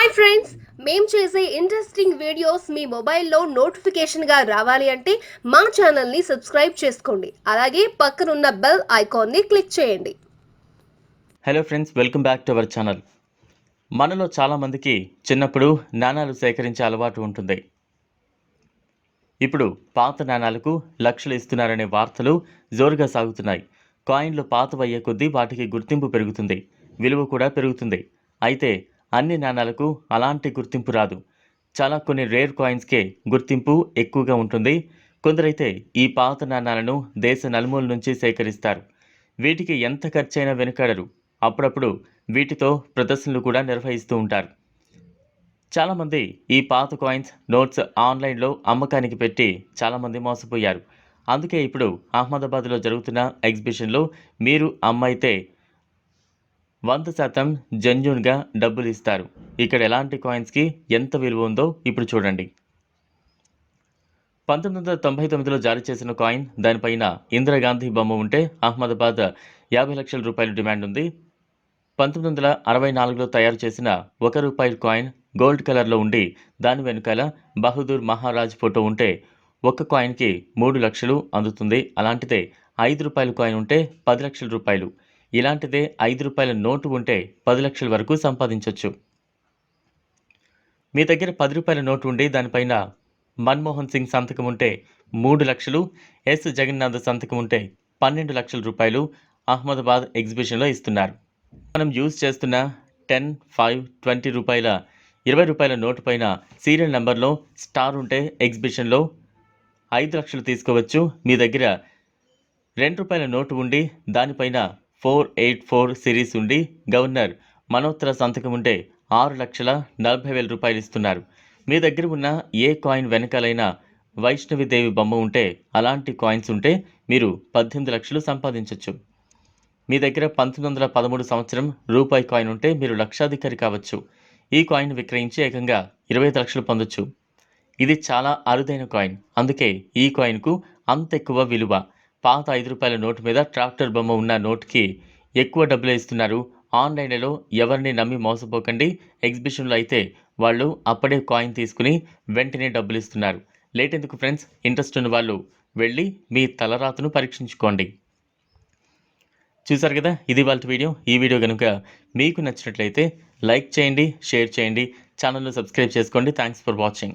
Hi friends మేము చేసే interesting videos మీ మొబైల్లో నోటిఫికేషన్గా రావాలి అంటే మా ఛానల్ని సబ్స్క్రైబ్ చేసుకోండి. అలాగే పక్కనున్న బెల్ ఐకాన్ని క్లిక్ చేయండి. Hello friends welcome back to our channel మనలో చాలామందికి చిన్నప్పుడు నాణాలు సేకరించే అలవాటు ఉంటుంది. ఇప్పుడు పాత నాణాలకు లక్షలు ఇస్తున్నారనే వార్తలు జోరుగా సాగుతున్నాయి. కాయిన్లు పాతవయ్యే కొద్దీ వాటికి గుర్తింపు పెరుగుతుంది. విలువ కూడా పెరుగుతుంది. అయితే అన్ని నాణాలకు అలాంటి గుర్తింపు రాదు. చాలా కొన్ని రేర్ కాయిన్స్కే గుర్తింపు ఎక్కువగా ఉంటుంది. కొందరైతే ఈ పాత నాణాలను దేశ నలుమూల నుంచి సేకరిస్తారు. వీటికి ఎంత ఖర్చైనా వెనుకాడరు. అప్పుడప్పుడు వీటితో ప్రదర్శనలు కూడా నిర్వహిస్తూ ఉంటారు. చాలామంది ఈ పాత కాయిన్స్ నోట్స్ ఆన్లైన్లో అమ్మకానికి పెట్టి చాలామంది మోసపోయారు. అందుకే ఇప్పుడు అహ్మదాబాద్లో జరుగుతున్న ఎగ్జిబిషన్లో మీరు అమ్మైతే వంద శాతం జెన్యున్గా డబ్బులు ఇస్తారు ఇక్కడ ఎలాంటి కాయిన్స్కి ఎంత విలువ ఉందో ఇప్పుడు చూడండి. పంతొమ్మిది వందల తొంభై తొమ్మిదిలో జారీ చేసిన కాయిన్ దానిపైన ఇందిరాగాంధీ బొమ్మ ఉంటే అహ్మదాబాద్ యాభై లక్షల రూపాయలు డిమాండ్ ఉంది. పంతొమ్మిది వందల అరవై నాలుగులో తయారు చేసిన ఒక రూపాయి కాయిన్ గోల్డ్ కలర్లో ఉండి దాని వెనుకాల బహదూర్ మహారాజ్ ఫోటో ఉంటే ఒక్క కాయిన్కి మూడు లక్షలు అందుతుంది. అలాంటిదే ఐదు రూపాయల కాయిన్ ఉంటే పది లక్షల రూపాయలు. ఇలాంటిదే ఐదు రూపాయల నోటు ఉంటే పది లక్షల వరకు సంపాదించవచ్చు మీ దగ్గర పది రూపాయల నోటు ఉండి దానిపైన మన్మోహన్ సింగ్ సంతకం ఉంటే మూడు లక్షలు ఎస్. జగన్నాథ్ సంతకం ఉంటే పన్నెండు లక్షల రూపాయలు అహ్మదాబాద్ ఎగ్జిబిషన్లో ఇస్తున్నారు. మనం యూజ్ చేస్తున్న టెన్ ఫైవ్ ట్వంటీ రూపాయల ఇరవై రూపాయల నోటు పైన సీరియల్ నెంబర్లో స్టార్ ఉంటే ఎగ్జిబిషన్లో ఐదు లక్షలు తీసుకోవచ్చు. మీ దగ్గర రెండు రూపాయల నోటు ఉండి దానిపైన ఫోర్ ఎయిట్ ఫోర్ సిరీస్ ఉండి గవర్నర్ మనోత్తర సంతకం ఉంటే ఆరు లక్షల నలభై వేల రూపాయలు ఇస్తున్నారు. మీ దగ్గర ఉన్న ఏ కాయిన్ వెనకాలైనా వైష్ణవిదేవి బొమ్మ ఉంటే అలాంటి కాయిన్స్ ఉంటే మీరు పద్దెనిమిది లక్షలు సంపాదించవచ్చు మీ దగ్గర పంతొమ్మిది వందల పదమూడు సంవత్సరం రూపాయి కాయిన్ ఉంటే మీరు లక్షాధికారి కావచ్చు. ఈ కాయిన్ విక్రయించి ఏకంగా ఇరవై ఐదు లక్షలు పొందొచ్చు. ఇది చాలా అరుదైన కాయిన్. అందుకే ఈ కాయిన్కు అంత ఎక్కువ విలువ. పాత ఐదు రూపాయల నోటు మీద ట్రాక్టర్ బొమ్మ ఉన్న నోటుకి ఎక్కువ డబ్బులు ఇస్తున్నారు. ఆన్లైన్లో ఎవరిని నమ్మి మోసపోకండి. ఎగ్జిబిషన్లో అయితే వాళ్ళు అప్పుడే కాయిన్ తీసుకుని వెంటనే డబ్బులు ఇస్తున్నారు. లేట్ ఎందుకు ఫ్రెండ్స్? ఇంట్రెస్ట్ ఉన్న వాళ్ళు వెళ్ళి మీ తలరాతను పరీక్షించుకోండి. చూసారు కదా? ఇది వాళ్ళ వీడియో. ఈ వీడియో కనుక మీకు నచ్చినట్లయితే లైక్ చేయండి షేర్ చేయండి. ఛానల్ను సబ్స్క్రైబ్ చేసుకోండి. Thanks for watching.